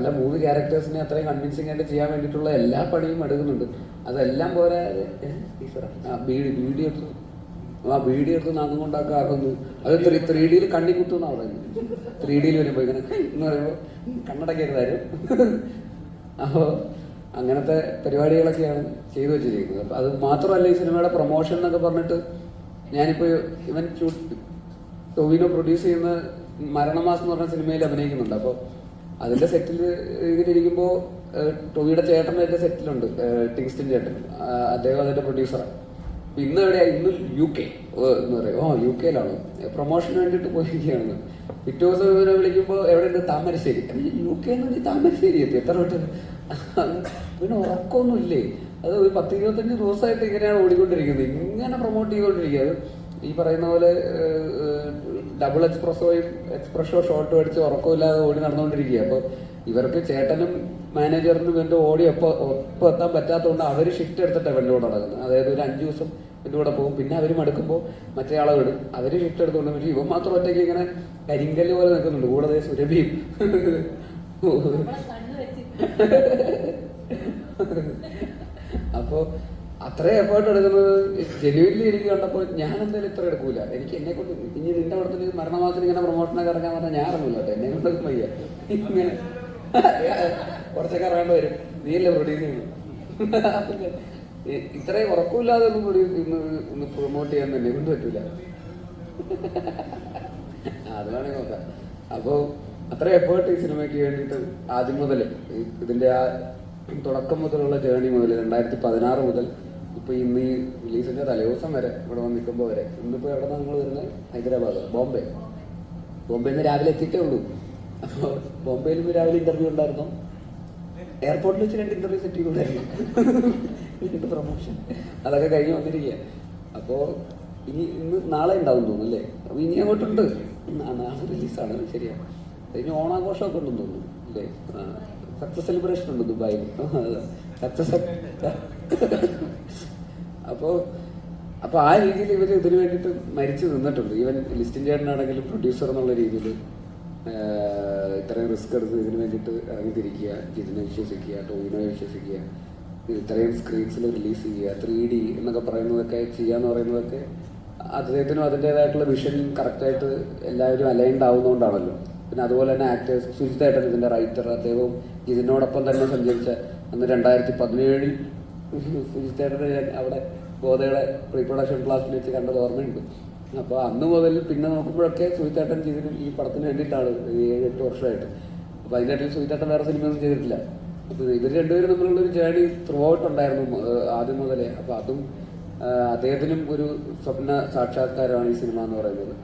പല മൂന്ന് ക്യാരക്ടേഴ്സിനെ അത്രയും കൺവിൻസിംഗ് ആയിട്ട് ചെയ്യാൻ വേണ്ടിയിട്ടുള്ള എല്ലാ പണിയും എടുക്കുന്നുണ്ട്. അതെല്ലാം പോലെ ആ ബീഡി ബീഡി എടുത്ത് ആ ബീഡി എടുത്ത് അത് ത്രീ ത്രീ ഡിയിൽ കണ്ണി കുത്തുന്നാ പറയുന്നത്. ത്രീ ഡിയിൽ വരുമ്പോൾ ഇങ്ങനെ എന്ന് പറയുമ്പോൾ കണ്ണടക്കരുതാരും അപ്പോൾ അങ്ങനത്തെ പരിപാടികളൊക്കെയാണ് ചെയ്തു വെച്ചിരിക്കുന്നത്. അപ്പം അത് മാത്രമല്ല ഈ സിനിമയുടെ പ്രൊമോഷൻ എന്നൊക്കെ പറഞ്ഞിട്ട് ഞാനിപ്പോൾ ഇവൻ ടൊവിനോ പ്രൊഡ്യൂസ് ചെയ്യുന്ന മരണമാസം എന്ന് പറഞ്ഞ സിനിമയിൽ അഭിനയിക്കുന്നുണ്ട്. അപ്പോൾ അതിന്റെ സെറ്റിൽ ഇങ്ങനെയിരിക്കുമ്പോ ടോവിയുടെ ചേട്ടൻ അതിന്റെ സെറ്റിലുണ്ട് ടിങ്സ്റ്റിൻ ചേട്ടൻ. അദ്ദേഹം അതിന്റെ പ്രൊഡ്യൂസറാണ് ഇന്ന് എവിടെയാ? ഇന്ന് യു കെ എന്ന് പറയും. ഓ യു കെയിലാണ് പ്രൊമോഷന് വേണ്ടിയിട്ട് പോയിരിക്കുകയാണ് പിറ്റേ ദിവസം ഇവരെ വിളിക്കുമ്പോൾ എവിടെയുണ്ട്? താമരശ്ശേരി. യു കെ എന്ന് പറഞ്ഞാൽ താമരശ്ശേരി എത്തി. എത്ര വട്ടം? പിന്നെ ഉറക്കമൊന്നും ഇല്ലേ അത് ഒരു പത്ത് ഇരുപത്തഞ്ച് ദിവസമായിട്ട് ഇങ്ങനെയാണ് ഓടിക്കൊണ്ടിരിക്കുന്നത്. ഇങ്ങനെ പ്രൊമോട്ട് ചെയ്തുകൊണ്ടിരിക്കുക. ഈ പറയുന്ന പോലെ ഡബിൾ എക്സ്പ്രസോയും എക്സ്പ്രഷോ ഷോട്ടും അടിച്ച് ഉറക്കമില്ലാതെ ഓടി നടന്നുകൊണ്ടിരിക്കുക അപ്പോൾ ഇവർക്ക് ചേട്ടനും മാനേജറിനും എന്റെ ഓടി ഒപ്പം ഒപ്പം എത്താൻ പറ്റാത്തതുകൊണ്ട് അവർ ഷിഫ്റ്റ് എടുത്തിട്ടാണ് എന്റെ കൂടെ നടക്കുന്നത്. അതായത് ഒരു അഞ്ച് ദിവസം എന്റെ കൂടെ പോകും. പിന്നെ അവർ മടുക്കുമ്പോൾ മറ്റേ ആളെ വിടും. അവർ ഷിഫ്റ്റ് എടുത്തുകൊണ്ട് പക്ഷേ ഇവൻ മാത്രം ഒറ്റയ്ക്ക് ഇങ്ങനെ കരിങ്കല്ല് പോലെ നിൽക്കുന്നുണ്ട്. കൂടാതെ സുരഭിയും. അപ്പോൾ അത്രയും എഫേർട്ട് എടുക്കുന്നത് ജെന്യൂൻലി എനിക്ക് കണ്ടപ്പോൾ ഞാൻ എന്തായാലും ഇത്ര എടുക്കൂല. എനിക്ക് എന്നെ കൊണ്ട് ഇനി നിന്റെ അവിടെ തന്നെ മരണമാസത്തിന് ഇങ്ങനെ പ്രൊമോഷനൊക്കെ ഇറങ്ങാൻ പറഞ്ഞാൽ ഞാൻ ഇറങ്ങൂല എന്നെ കൊണ്ടൊക്കെ വയ്യ. ഇങ്ങനെ കുറച്ചൊക്കെ ഇറങ്ങേണ്ടി വരും. നീയല്ലേ പ്രൊഡ്യൂസ് ചെയ്യുന്നു ഇത്രയും ഉറക്കമില്ലാതെ ഒന്നും പ്രൊഡ്യൂസ് ഇന്ന് ഒന്ന് പ്രൊമോട്ട് ചെയ്യാൻ എന്നെ കൊണ്ട് പറ്റൂല. അത് വേണമെങ്കിൽ നോക്കാം. അപ്പോൾ അത്ര എഫേർട്ട് ഈ സിനിമയ്ക്ക് വേണ്ടിയിട്ട് ആദ്യം മുതൽ ഇതിന്റെ ആ തുടക്കം മുതലുള്ള ജേണി മുതൽ രണ്ടായിരത്തി പതിനാറ് മുതൽ ഇപ്പൊ ഇന്ന് ഈ റിലീസിന്റെ തലേദിവസം വരെ ഇവിടെ വന്ന് നിൽക്കുമ്പോൾ വരെ. ഇന്നിപ്പോ എവിടെ നിങ്ങൾ വരുന്നത് ഹൈദരാബാദ് ബോംബെ. ബോംബെയിൽ നിന്ന് രാവിലെ എത്തിയിട്ടേ ഉള്ളൂ. അപ്പോൾ ബോംബെയിൽ നിന്ന് രാവിലെ ഇന്റർവ്യൂ ഉണ്ടായിരുന്നു? എയർപോർട്ടിൽ വെച്ച് രണ്ട് ഇന്റർവ്യൂ സെറ്റ് ചെയ്തുണ്ടായിരുന്നു ഇതിന്റെ പ്രൊമോഷൻ അതൊക്കെ കഴിഞ്ഞ് വന്നിരിക്കുക അപ്പോൾ ഇനി ഇന്ന് നാളെ ഉണ്ടാവും തോന്നുന്നു അല്ലേ? അപ്പോൾ ഇനി അങ്ങോട്ടുണ്ട്. നാളെ റിലീസാണ് ശരിയാ. ഇനി ഓണാഘോഷമൊക്കെ ഉണ്ടെന്ന് തോന്നുന്നു അല്ലേ? സക്സസ് സെലിബ്രേഷൻ ഉണ്ട് ദുബായിൽ. അപ്പോൾ അപ്പോൾ ആ രീതിയിൽ ഇവർ ഇതിനു വേണ്ടിയിട്ട് മരിച്ചു നിന്നിട്ടുണ്ട്. ഈവൻ ലിസ്റ്റിൻ ചേട്ടനാണെങ്കിലും പ്രൊഡ്യൂസർ എന്നുള്ള രീതിയിൽ ഇത്രയും റിസ്ക് എടുത്ത് ഇതിനു വേണ്ടിയിട്ട് ഇറങ്ങിത്തിരിക്കുക ജിതിനെ വിശ്വസിക്കുക ടോവിനോയെ വിശ്വസിക്കുക ഇത്രയും സ്ക്രീൻസിൽ റിലീസ് ചെയ്യുക ത്രീ ഡി എന്നൊക്കെ പറയുന്നതൊക്കെ ചെയ്യാന്ന് പറയുന്നതൊക്കെ അദ്ദേഹത്തിനും അതിന്റെതായിട്ടുള്ള വിഷൻ കറക്റ്റായിട്ട് എല്ലാവരും അലൈൻഡ് ആവുന്നതുകൊണ്ടാണല്ലോ പിന്നെ അതുപോലെ തന്നെ ആക്ടേഴ്സ് സുജിതായിട്ടാണ് ഇതിന്റെ റൈറ്റർ അദ്ദേഹവും ഇതിനോടൊപ്പം തന്നെ സഞ്ചരിച്ച അന്ന് രണ്ടായിരത്തി പതിനേഴിൽ സുജിത്തേട്ടനെ ഞാൻ അവിടെ ഗോതയുടെ പ്രീ പ്രൊഡക്ഷൻ ക്ലാസ്സിൽ വെച്ച് കണ്ടത് ഓർമ്മയുണ്ട്. അപ്പോൾ അന്ന് മുതൽ പിന്നെ നോക്കുമ്പോഴൊക്കെ സുജിത്തേട്ടൻ ചെയ്തിട്ട് ഈ പടത്തിന് വേണ്ടിയിട്ടാണ് ഏഴ് എട്ട് വർഷമായിട്ട്. അപ്പോൾ അതിനിടയിൽ സുജിത്തേട്ടൻ വേറെ സിനിമയൊന്നും ചെയ്തിട്ടില്ല. അപ്പോൾ ഇവർ രണ്ടുപേരും തമ്മിലുള്ള ഒരു ജേണി ത്രൂ ഔട്ട് ഉണ്ടായിരുന്നു ആദ്യം മുതലേ. അപ്പോൾ അതും അദ്ദേഹത്തിനും ഒരു സ്വപ്ന സാക്ഷാത്കാരമാണ് ഈ സിനിമ എന്ന് പറയുന്നത്.